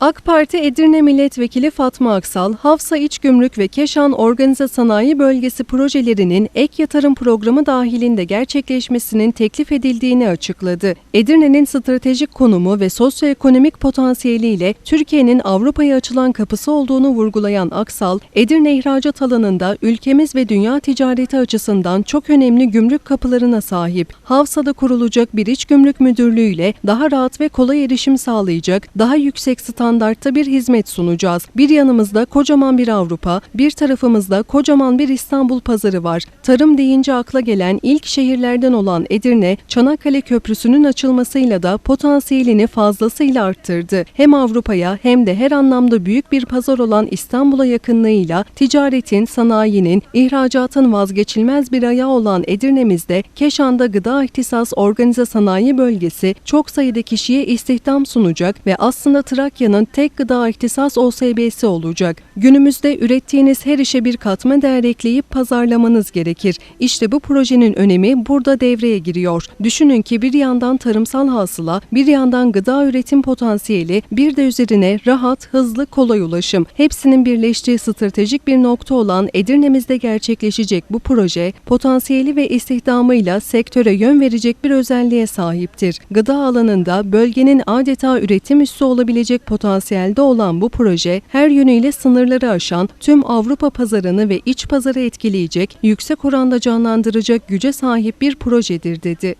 AK Parti Edirne Milletvekili Fatma Aksal, Hafsa İç Gümrük ve Keşan Organize Sanayi Bölgesi projelerinin ek yatırım programı dahilinde gerçekleşmesinin teklif edildiğini açıkladı. Edirne'nin stratejik konumu ve sosyoekonomik potansiyeliyle Türkiye'nin Avrupa'ya açılan kapısı olduğunu vurgulayan Aksal, Edirne ihracat alanında ülkemiz ve dünya ticareti açısından çok önemli gümrük kapılarına sahip. Hafsa'da kurulacak bir iç gümrük müdürlüğü ile daha rahat ve kolay erişim sağlayacak, daha yüksek standartta bir hizmet sunacağız. Bir yanımızda kocaman bir Avrupa, bir tarafımızda kocaman bir İstanbul pazarı var. Tarım deyince akla gelen ilk şehirlerden olan Edirne, Çanakkale Köprüsü'nün açılmasıyla da potansiyelini fazlasıyla arttırdı. Hem Avrupa'ya hem de her anlamda büyük bir pazar olan İstanbul'a yakınlığıyla ticaretin, sanayinin, ihracatın vazgeçilmez bir ayağı olan Edirne'mizde Keşan'da gıda ihtisas organize sanayi bölgesi çok sayıda kişiye istihdam sunacak ve aslında Trakya'nın tek gıda ihtisas OSB'si olacak. Günümüzde ürettiğiniz her işe bir katma değer ekleyip pazarlamanız gerekir. İşte bu projenin önemi burada devreye giriyor. Düşünün ki bir yandan tarımsal hasıla, bir yandan gıda üretim potansiyeli, bir de üzerine rahat, hızlı, kolay ulaşım. Hepsinin birleştiği stratejik bir nokta olan Edirne'mizde gerçekleşecek bu proje, potansiyeli ve istihdamıyla sektöre yön verecek bir özelliğe sahiptir. Gıda alanında bölgenin adeta üretim üssü olabilecek potansiyelde olan bu proje, her yönüyle sınırları aşan, tüm Avrupa pazarını ve iç pazarı etkileyecek, yüksek oranda canlandıracak güce sahip bir projedir dedi.